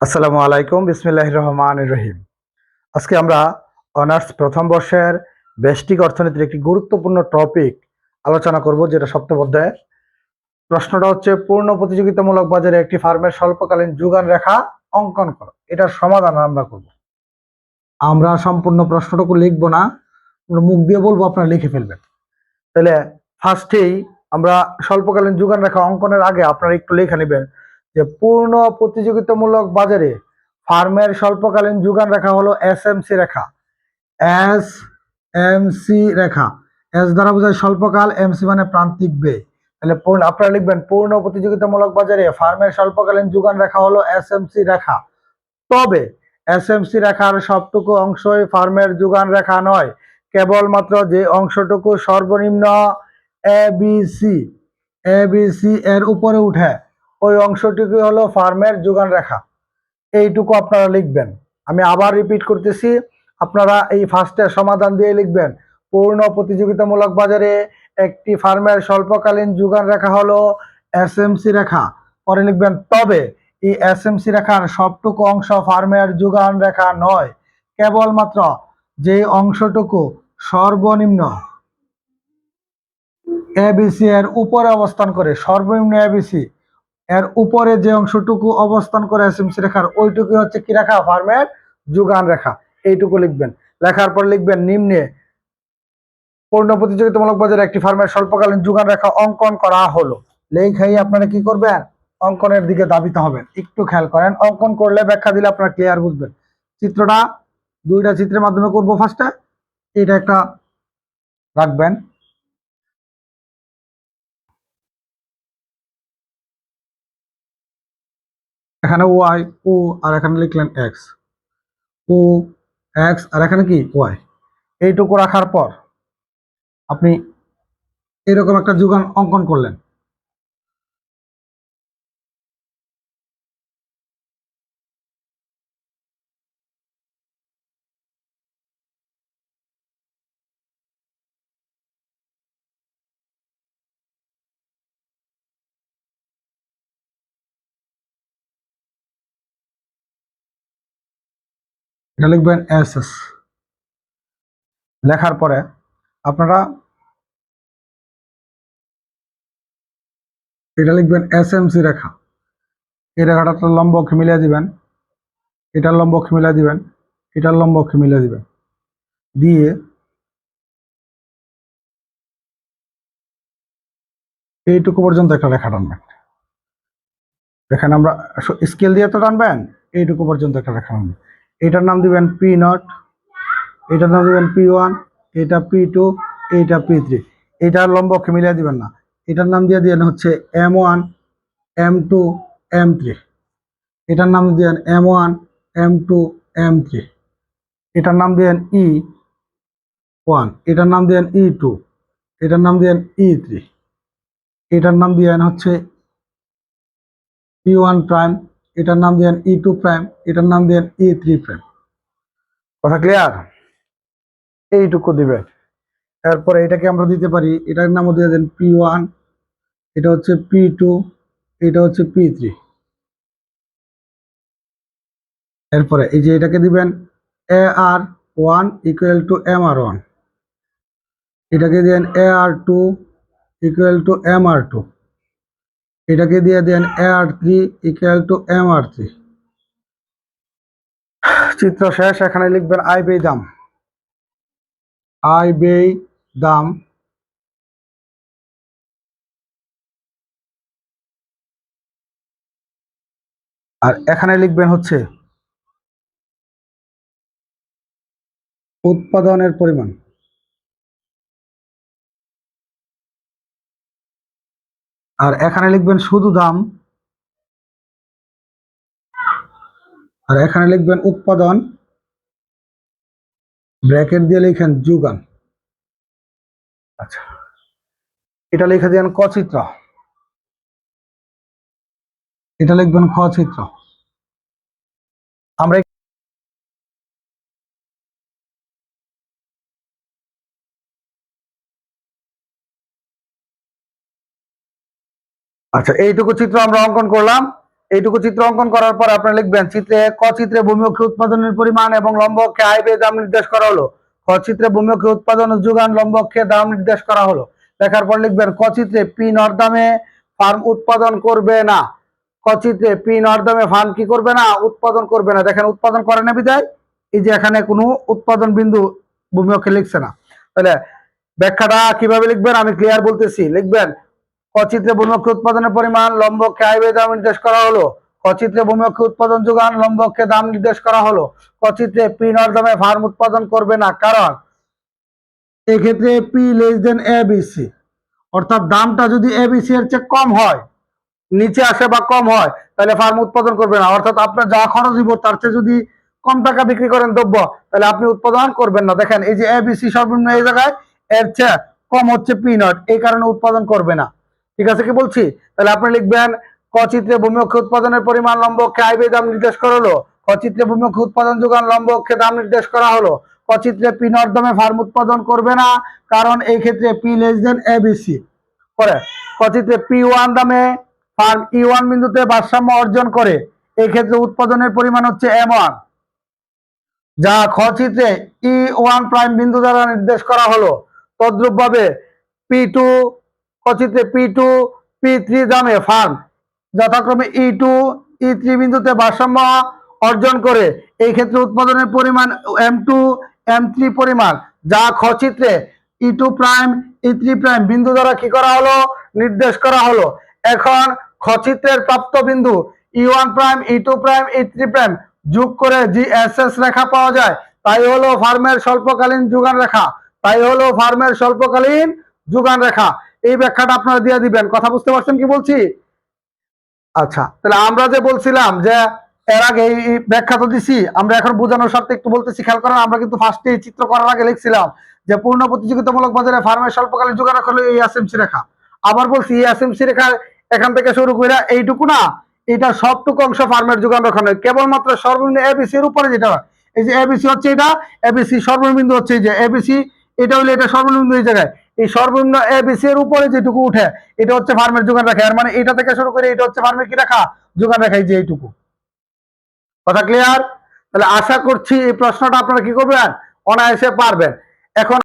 আসসালামু আলাইকুম বিসমিল্লাহ রহমান রহিম। আজকে আমরা অনার্স প্রথম বর্ষের বেষ্টিক অর্থনীতির একটি গুরুত্বপূর্ণ টপিক আলোচনা করব, যেটা সপ্তম অধ্যায় প্রশ্নটা হচ্ছে, পূর্ণ প্রতিযোগিতামূলক বাজারে একটি ফার্মের স্বল্পকালীন যোগান রেখা অঙ্কন করো, এটার সমাধান আমরা করব। আমরা সম্পূর্ণ প্রশ্নটুকু লিখব না, আমরা মুখ দিয়ে বলব, আপনারা লিখে ফেলবেন। তাহলে ফার্স্টেই আমরা স্বল্পকালীন যোগান রেখা অঙ্কনের আগে আপনারা একটু লেখা নেবেন যে পূর্ণ প্রতিযোগিতামূলক বাজারে ফার্মের স্বল্পকালীন যোগান রেখা হলো এস রেখা। এস এম সি রেখা। এস দ্বারা বোঝায় স্বল্পকাল এম সি মানে প্রান্তিক ব্যয়। তাহলে পূর্ণ, আপনারা লিখবেন, পূর্ণ প্রতিযোগিতামূলক বাজারে ফার্মের স্বল্পকালীন যোগান রেখা হলো এস এম সি রেখা। তবে এস এম সি রেখার সবটুকু অংশই ফার্মের যোগান রেখা নয়, কেবলমাত্র যে অংশটুকু সর্বনিম্ন A B C A B C এর উপরে উঠে। ওই অংশটুকু হলো ফার্মের যোগান রেখা। এইটুকু আপনারা লিখবেন। আমি আবার রিপিট করতেছি, আপনারা এই ফার্স্টের সমাধান দিয়ে লিখবেন। পূর্ণ প্রতিযোগিতামূলক বাজারে একটি ফার্মের স্বল্পকালীন যোগান রেখা হলো এসএমসি রেখা। পরে লিখবেন, তবে এই এসএমসি রেখার সবটুকু অংশ ফার্মের যোগান রেখা নয়, কেবলমাত্র যে অংশটুকু সর্বনিম্ন এবিসি এর উপরে অবস্থান করে, সর্বনিম্ন এবিসি এর উপরে যে অংশটুকু অবস্থান করে এসএমসি রেখার ওইটুকু হচ্ছে কি রেখা? ফার্মের যোগান রেখা। এইটুকু লিখবেন। লেখার পর লিখবেন নিম্নে, পূর্ণ প্রতিযোগিতামূলক বাজারে একটি ফার্মের স্বল্পকালীন যোগান রেখা অঙ্কন করা হলো। লেখাই আপনারা কি করবেন? অঙ্কনের দিকে দাবিতে হবেন। একটু খেয়াল করেন, অঙ্কন করলে ব্যাখ্যা দিলে আপনারা ক্লিয়ার বুঝবেন। চিত্রটা, দুইটা চিত্রের মাধ্যমে করব ফার্স্টে এটা একটা রাখবেন। এখানে ওয়াই ও আর এখানে লিখলেন এক্স ও এক্স আর এখানে কি? ওয়াই এইটুকু রাখার পর আপনি এরকম একটা যোগান অঙ্কন করলেন। এটা লিখবেন এস এস লেখার পরে আপনারা এটা লিখবেন এস এম সি রেখা। এই রেখাটা লম্ব অক্ষে মিলিয়ে দিবেন। এটার লম্ব অক্ষে মিলিয়ে দিবেন। এটার লম্ব অক্ষে মিলিয়ে দিবেন। দিয়ে এইটুকু পর্যন্ত একটা রেখা টানবেন। এখানে আমরা স্কেল দিয়ে তো টানবেন, এইটুকু পর্যন্ত একটা রেখা টানবেন। এটার নাম দিবেন পি নট এটার নাম দিবেন পি ওয়ান এটা পি টু এইটা পি থ্রি এটার লম্ব অক্ষে মিলিয়ে দিবেন না। এটার নাম দিয়ে দিবেন হচ্ছে M one M two M three এটার নাম দিবেন M one M two M three এটার নাম দিবেন ই ওয়ান এটার নাম দিবেন ই টু এটার নাম দিবেন ই থ্রি এটার নাম দিবেন হচ্ছে ই ওয়ান প্রাইম এটার নাম দিবেন ই টু প্রাইম এটার নাম দিবেন ই থ্রি প্রাইম কথা ক্লিয়ার এইটুকু দিবেন তারপরে এটাকে আমরা দিতে পারি, এটার নামও দিয়ে দেন পি ওয়ান এটা হচ্ছে পি টু এটা হচ্ছে পি থ্রি এরপরে এই যে এটাকে দিবেন A R one equal to M R one এটাকে দেন A R two equal to M R two এটাকে দিয়ে দেন A R three equal to M R three চিত্র শেষ এখানে লিখবেন আই বেই দাম। আই বেই দাম। আর এখানে লিখবেন হচ্ছে উৎপাদনের পরিমাণ। আর এখানে লিখবেন শুধু দাম। আর এখানে লিখবেন উৎপাদন। ব্র্যাকেট দিয়ে লিখেন যুগান। আচ্ছা। এটা লিখে দেন কচিত্র। এটা লিখবেন খ চিত্র আমরা আচ্ছা এইটুকু চিত্র আমরা অঙ্কন করলাম। এইটুকু চিত্র অঙ্কন করার পর আপনারা লিখবেন, চিত্রে ক চিত্রে ভূমিমুখী উৎপাদনের পরিমাণ এবং লম্বকে আয় ব্যয় দাম নির্দেশ করা হলো। খ চিত্রে ভূমিমুখী উৎপাদন যোগান লম্বকে দাম নির্দেশ করা হলো। লেখার পর লিখবেন, ক চিত্রে পি নর্দামে ফার্ম উৎপাদন করবে না। ক চিত্রে পি নর্দামে ফার্ম কি করবে না? উৎপাদন করবে না। দেখেন, উৎপাদন করে না বিদায়। এই যে এখানে কোনো উৎপাদন বিন্দু ভূমিমুখে লিখছে না। তাহলে ব্যাখ্যাটা কীভাবে লিখবেন? আমি ক্লিয়ার বলতেছি। লিখবেন কচিত্রে ভূমিমুখী উৎপাদনের পরিমাণ লম্বককে আয় দাম নির্দেশ করা হলো। কচিত্রে ভূমিমুখী উৎপাদন যোগান লম্বককে দাম নির্দেশ করা হলো। কচিত্রে পি দামে ফার্ম উৎপাদন করবে না, কারণ এক্ষেত্রে P less than A BC অর্থাৎ দামটা যদি এ বিসি এর চেয়ে কম হয়, নিচে আসে বা কম হয়, তাহলে ফার্ম উৎপাদন করবে না। অর্থাৎ আপনার যা খরচ দিব তার চেয়ে যদি কম টাকা বিক্রি করেন দ্রব্য, তাহলে আপনি উৎপাদন করবেন না। দেখেন, এই যে এ বিসি সর্বনিম্ন এই জায়গায়, এর চেয়ে কম হচ্ছে পি নট এই কারণে উৎপাদন করবে না। ঠিক আছে কি বলছি? তাহলে আপনি লিখবেন ক চিত্রে উৎপাদনের পরিমাণ লম্বককে আয় ব্যয় দাম নির্দেশ করা হলো ক চিত্রে উৎপাদন যোগান লম্বককে দাম নির্দেশ করা হলো। ক চিত্রে পি নট দামে ফার্ম উৎপাদন করবে না, কারণ এই ক্ষেত্রে P less than A BC পরে ক চিত্রে পি ওয়ান দামে ফার্ম ই ওয়ান বিন্দুতে ভারসাম্য অর্জন করে। এই ক্ষেত্রে উৎপাদনের পরিমাণ হচ্ছে এম ওয়ান যা খ চিত্রে ই ওয়ান প্রাইম বিন্দু দ্বারা নির্দেশ করা হলো। তদ্রুপভাবে পি টু চিত্রে পি টু পি থ্রি দামে ফার্ম যথাক্রমে ই টু ই থ্রি বিন্দুতে ভারসাম্য অর্জন করে এই ক্ষেত্রে উৎপাদনের পরিমাণ এম টু এম থ্রি পরিমাণ। যা খচিত্রে E two prime E three prime বিন্দু দ্বারা কি করা হলো? নির্দেশ করা হলো। এখন খচিত্রের প্রাপ্ত বিন্দু E one prime E two prime E three prime যোগ করে জি এস এস রেখা পাওয়া যায়। তাই হলো ফার্মের স্বল্পকালীন যোগান রেখা। তাই হলো ফার্মের স্বল্পকালীন যোগান রেখা। এই ব্যাখ্যাটা আপনারা দিয়ে দিবেন। কথা বুঝতে পারছেন কি বলছি? আচ্ছা তাহলে আমরা যে বলছিলাম যে এর আগে এই ব্যাখ্যা তো দিছি, আমরা এখন বোঝানোর স্বার্থে একটু বলতেছি, খেয়াল করেন আমরা কিন্তু ফার্স্টে এই চিত্র করার আগে লিখছিলাম যে পূর্ণ প্রতিযোগিতামূলক বাজারে ফার্মের স্বল্পকালীন যোগান হলো এই এসএমসি রেখা। আবার বলছি এই এসএমসি রেখা এখান থেকে শুরু করে এইটুকু না, এটা সবটুকু অংশ ফার্মের যোগান নয় কেবলমাত্র সর্বনিম্ন এবিসি এর উপরে যেটা, এই যে এবিসি হচ্ছে এটা এবিসি সর্বনিম্ন হচ্ছে এই যে এবিসি এটা হলো এটা সর্বনিম্ন এই জায়গায়। এই সর্বনিম্ন এ বিসি এর উপরে যেটুকু উঠে, এটা হচ্ছে ফার্মের যোগান রাখা। আর মানে এটা থেকে শুরু করে এটা হচ্ছে ফার্মের কি রাখা? যোগান রাখা যে এইটুকু। কথা ক্লিয়ার তাহলে আশা করছি এই প্রশ্নটা আপনারা কি করবেন? অনায়াসে পারবেন। এখন